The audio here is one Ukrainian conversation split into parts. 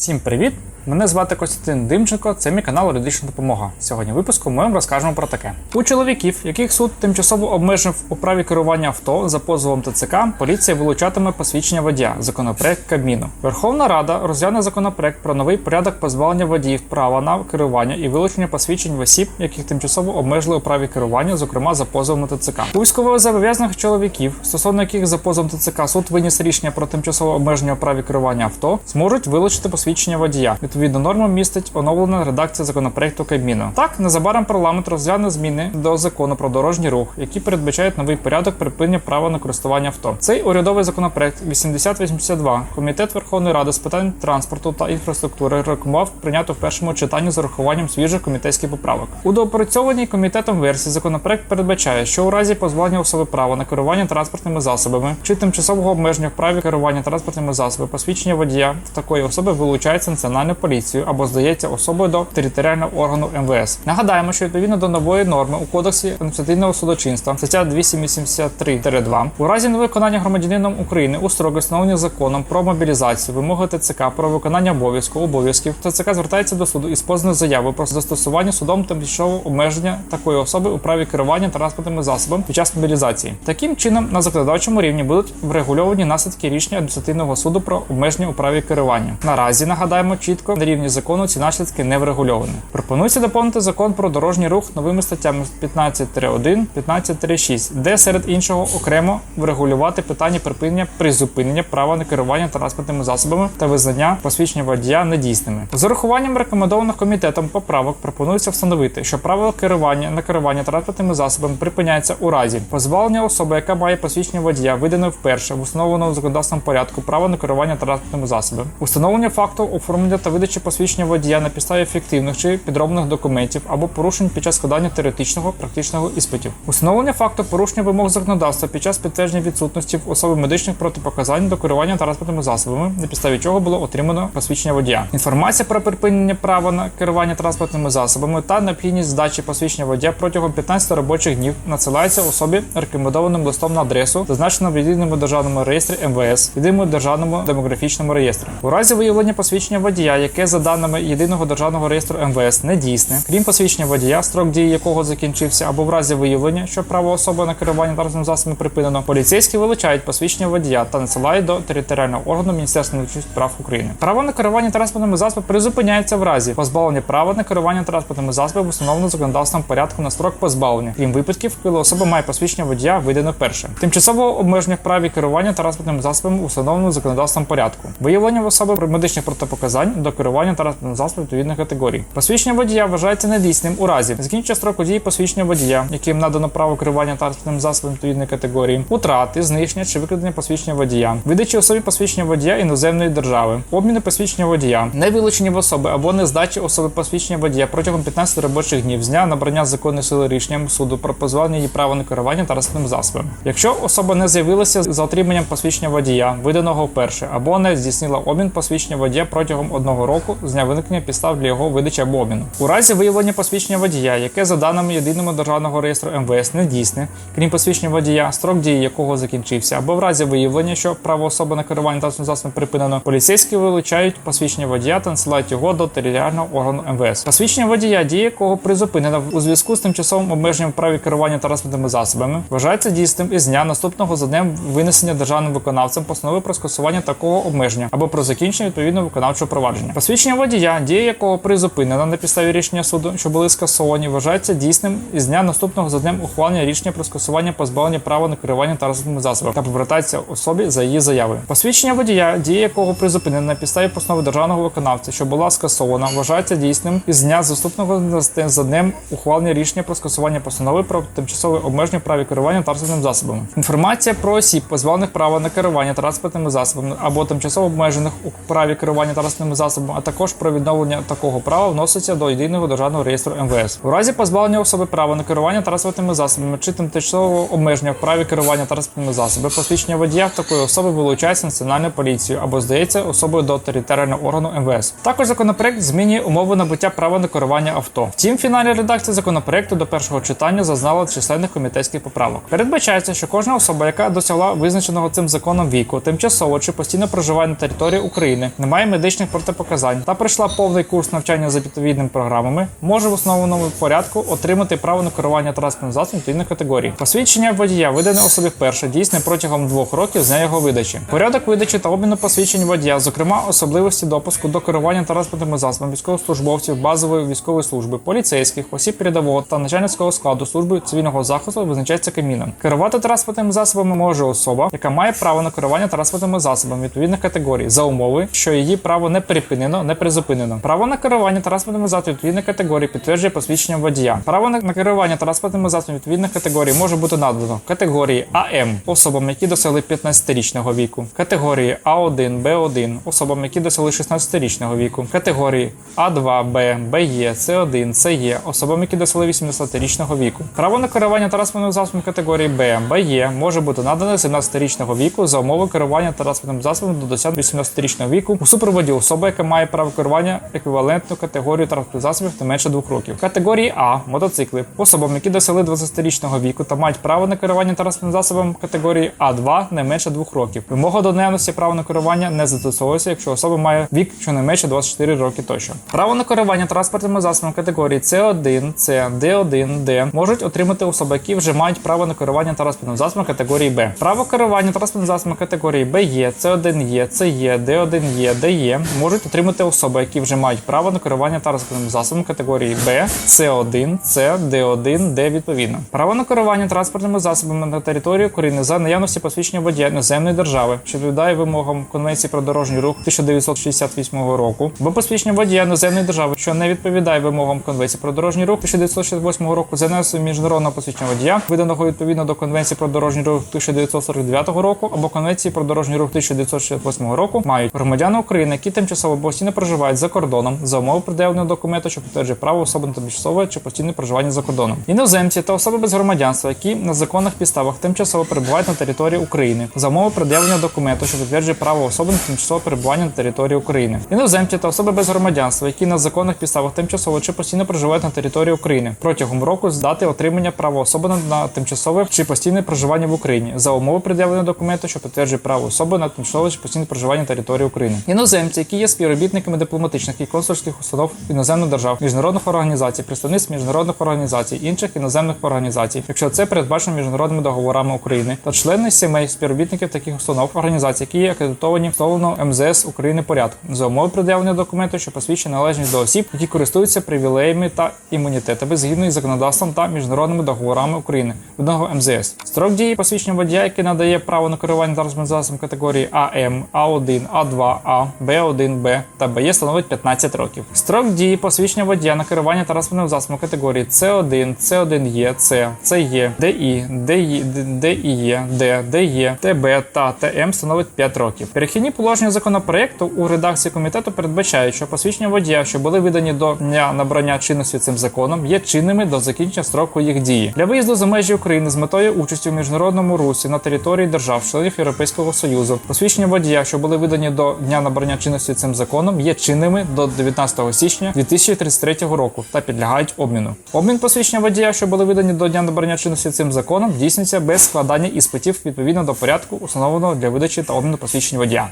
Всім привіт! Мене звати Костянтин Димченко, це мій канал Юридична допомога. Сьогодні в випуску ми вам розкажемо про таке. У чоловіків, яких суд тимчасово обмежив у праві керування авто за позовом ТЦК, поліція вилучатиме посвідчення водія, законопроект Кабміну. Верховна Рада розгляне законопроект про новий порядок позбавлення водіїв права на керування і вилучення посвідчень в осіб, яких тимчасово обмежили у праві керування, зокрема за позовом ТЦК. У військовозобов'язаних чоловіків, стосовно яких за позовом ТЦК суд виніс рішення про тимчасове обмеження у праві керування авто, зможуть вилучити посвідчення водія. Відповідно, норма містить оновлена редакція законопроекту Кабміну. Так, незабаром парламент розгляне зміни до закону про дорожній рух, які передбачають новий порядок припинення права на користування авто. Цей урядовий законопроект 8082 Комітет Верховної Ради з питань транспорту та інфраструктури рекомендував прийняти в першому читанні з урахуванням свіжих комітетських поправок. У доопрацьованій комітетом версії законопроект передбачає, що у разі позбавлення особи права на керування транспортними засобами чи тимчасового обмеження в праві керування транспортними засобами посвідчення водія такої особи вилучається національною поліцією або здається особою до територіального органу МВС. Нагадаємо, що відповідно до нової норми у кодексі адміністративного судочинства стаття 283-2 у разі невиконання громадянином України у строки встановлені законом про мобілізацію вимоги ТЦК про виконання обов'язку обов'язків ТЦК звертається до суду із позовною заявою про застосування судом тимчасового обмеження такої особи у праві керування транспортними засобами під час мобілізації. Таким чином на законодавчому рівні будуть врегульовані наслідки рішення адміністративного суду про обмеження у праві керування. Наразі нагадаємо чітко на рівні закону ці наслідки не врегульовані. Пропонується доповнити закон про дорожній рух новими статтями 15.1, 15.6, де серед іншого окремо врегулювати питання припинення призупинення права на керування транспортними засобами та визнання посвідчення водія недійсними. З урахуванням рекомендованих комітетом поправок пропонується встановити, що право керування на керування транспортними засобами припиняється у разі позбавлення особи, яка має посвідчення водія, видане вперше в установленому законодавством порядку права на керування транспортними засобами, установлення факту оформлення та видачі посвідчення водія на підставі фіктивних чи підроблених документів або порушень під час складання теоретичного практичного іспитів, установлення факту порушення вимог законодавства під час підтвердження відсутності в особи медичних протипоказань до керування транспортними засобами, на підставі чого було отримано посвідчення водія. Інформація про припинення права на керування транспортними засобами та необхідність здачі посвідчення водія протягом 15 робочих днів надсилається особі рекомендованим листом на адресу, зазначеному в єдиному державному реєстрі МВС, єдиному державному демографічному реєстрі. У разі виявлення посвідчення водія, яке за даними єдиного державного реєстру МВС не дійсне, крім посвідчення водія, строк дії якого закінчився, або в разі виявлення, що право особи на керування транспортним засобом припинено, поліцейські вилучають посвідчення водія та надсилають до територіального органу Міністерства внутрішніх справ України. Право на керування транспортними засобами призупиняється в разі позбавлення права на керування транспортними засобами встановлено законодавством порядку на строк позбавлення, крім випадків, коли особа має посвідчення водія видане вперше. Тимчасового обмеження в праві керування транспортним засобом установлено законодавством порядку. Виявлення в особи медичних протипоказань до керування транспортним засобом відповідних категорій. Посвідчення водія вважається недійсним у разі закінчення строку дії посвідчення водія, яким надано право керування транспортним засобом відповідної категорії, утрати, знищення чи викрадення посвідчення водія, видачі особі посвідчення водія іноземної держави, обміни посвідчення водія, невилучення в особи або не здачі особи посвідчення водія протягом 15 робочих днів з дня набрання законної сили рішенням суду про позбавлення її права на керування транспортним засобом. Якщо особа не з'явилася за отриманням посвідчення водія, виданого вперше, або не здійснила обмін посвідчення водія протягом одного року з дня виникнення підстав для його видачі або обміну. У разі виявлення посвідчення водія, яке за даними єдиного державного реєстру МВС не дійсне, крім посвідчення водія, строк дії якого закінчився, або в разі виявлення, що право особи на керування транспортним засобом припинено, поліцейські вилучають посвідчення водія та надсилають його до територіального органу МВС. Посвідчення водія, дія якого призупинена у зв'язку з тимчасовим обмеженням праві керування транспортними засобами, вважається дійсним із дня наступного за днем винесення державним виконавцем постанови про скасування такого обмеження або про закінчення відповідного виконавчого провадження. Посвідчення водія, дія якого призупинена на підставі рішення суду, що були скасовані, вважається дійсним із дня наступного за днем ухвалення рішення про скасування позбавлення права на керування транспортними засобами та повертається особі за її заявою. Посвідчення водія, дія якого призупинена на підставі постанови державного виконавця, що була скасована, вважається дійсним із дня заступного за днем ухвалення рішення про скасування постанови про тимчасове обмеження праві керування транспортними засобами. Інформація про осіб, позбавлених права на керування транспортними засобами або тимчасово обмежених у праві керування транспортними засобами, а також про відновлення такого права вноситься до єдиного державного реєстру МВС. У разі позбавлення особи права на керування транспортними засобами чи тимчасового обмеження в праві керування транспортними засобами, посвідчення водія в такої особи вилучається національною поліцією або здається особою до територіального органу МВС. Також законопроект змінює умови набуття права на керування авто. Втім, фінальна редакція законопроекту до першого читання зазнала численних комітетських поправок. Передбачається, що кожна особа, яка досягла визначеного цим законом віку, тимчасово чи постійно проживає на території України, не має медичних протипоказань та пройшла повний курс навчання за відповідними програмами, може в основному порядку отримати право на керування транспортним засобом відповідної категорії. Посвідчення водія видане особі вперше дійсне протягом двох років з дня його видачі. Порядок видачі та обміну посвідчень водія, зокрема особливості допуску до керування транспортними засобами військовослужбовців базової військової служби, поліцейських, осіб передового та начальницького складу служби цивільного захисту визначається Кабміном. Керувати транспортними засобами може особа, яка має право на керування транспортними засобами відповідних категорій за умови, що її право не припинено, не призупинено. Право на керування транспортними засобами відповідних категорій підтверджує посвідчення водія. Право на керування транспортними засобами відповідних категорій може бути надано категорії АМ особам, які досягли 15-річного віку, категорії А1, Б1 особам, які досягли 16-річного віку, категорії А2, Б, БЕ, С1, СЕ особам, які досягли 80-річного віку. Право на керування транспортним засобом категорії Б, БЕ може бути надане 17-річного віку за умови керування транспортним засобом до досягнення 18-річного віку у супроводі особи, яка має право керування еквівалентну категорію транспортних засобів не менше двох років. Категорії А мотоцикли особам, які досягли 20-річного віку та мають право на керування транспортним засобом категорії А2 не менше двох років. Вимога до наявності права на керування не застосовується, якщо особа має вік щонайменше 24 роки тощо. Право на керування транспортними засобами категорії С1, С, Д1, Д можуть отримати особи, які вже мають право на керування транспортним засобом категорії Б. Право керування транспортним засобом категорії БЕ, С1Е, СЕ, Д1Е, ДЕ можуть отримати особи, які вже мають право на керування транспортним засобом категорії Б, С1, С, Д1, Д відповідно. Право на керування транспортними засобами на території України за наявності посвідчення водія іноземної держави, що відповідає вимогам Конвенції про дорожній рух 1968 року, або посвідчення водія іноземної держави, що не відповідає вимогам Конвенції про дорожній рух 1968 року, за наявності міжнародного посвідчення водія, виданого відповідно до Конвенції про дорожній рух 1949 року або Конвенції про дорожній рух 1968 року, мають громадяни України, які тимчасово або постійно проживають за кордоном за умови пред'явленого документу, що підтверджує право особи на тимчасове чи постійне проживання за кордоном. Іноземці та особи без громадянства, які на законних підставах тимчасово перебувають на території України за умови пред'явлення документу, що підтверджує право особи на тимчасове перебування на території України. Іноземці та особи без громадянства, які на законних підставах тимчасово чи постійно проживають на території України протягом року з дати отримання права особи на тимчасове чи постійне проживання в Україні за умови пред'явлення документу, що підтверджує право особи на тимчасове чи постійне проживання на території України. Іноземці, іноземці, які є співробітниками дипломатичних і консульських установ іноземних держав, міжнародних організацій, представництв міжнародних організацій, інших іноземних організацій, якщо це передбачено міжнародними договорами України, та члени сімей співробітників таких установ організацій, які є акредитовані встановлено МЗС України порядку за умови пред'явлення документу, що посвідчує належність до осіб, які користуються привілеями та імунітетами згідно із законодавством та міжнародними договорами України одного МЗС. Строк дії посвідчення водія, який надає право на керування транспортним засобом категорії АМ, А1, А2, А, Б. Б1Б та БЄ становить 15 років. Строк дії посвідчення водія на керування транспортним засобом категорії С1, С1Е, С, ЦЕ, ДІ, ДІ, ДІЕ, Д, ДЄ, ТБ та ТМ становить 5 років. Перехідні положення законопроекту у редакції комітету передбачають, що посвідчення водія, що були видані до дня набрання чинності цим законом, є чинними до закінчення строку їх дії для виїзду за межі України з метою участі в міжнародному русі на території держав-членів Європейського союзу. Посвідчення водія, що були видані до дня набрання чинності цим законом, є чинними до 19 січня 2033 року та підлягають обміну. Обмін посвідчення водія, що були видані до дня набрання чинності цим законом, здійснюється без складання іспитів відповідно до порядку, установленого для видачі та обміну посвідчень водія.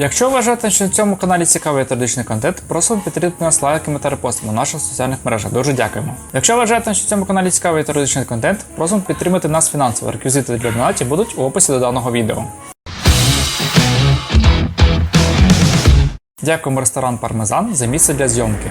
Якщо вважаєте, що на цьому каналі цікавий юридичний контент, просимо підтримати нас лайками та репостами у наших соціальних мережах. Дуже дякуємо. Якщо вважаєте, що на цьому каналі цікавий юридичний контент, просимо підтримати нас фінансово. Реквізити для донатів будуть у описі до даного відео. Дякуємо ресторан Пармезан за місце для зйомки.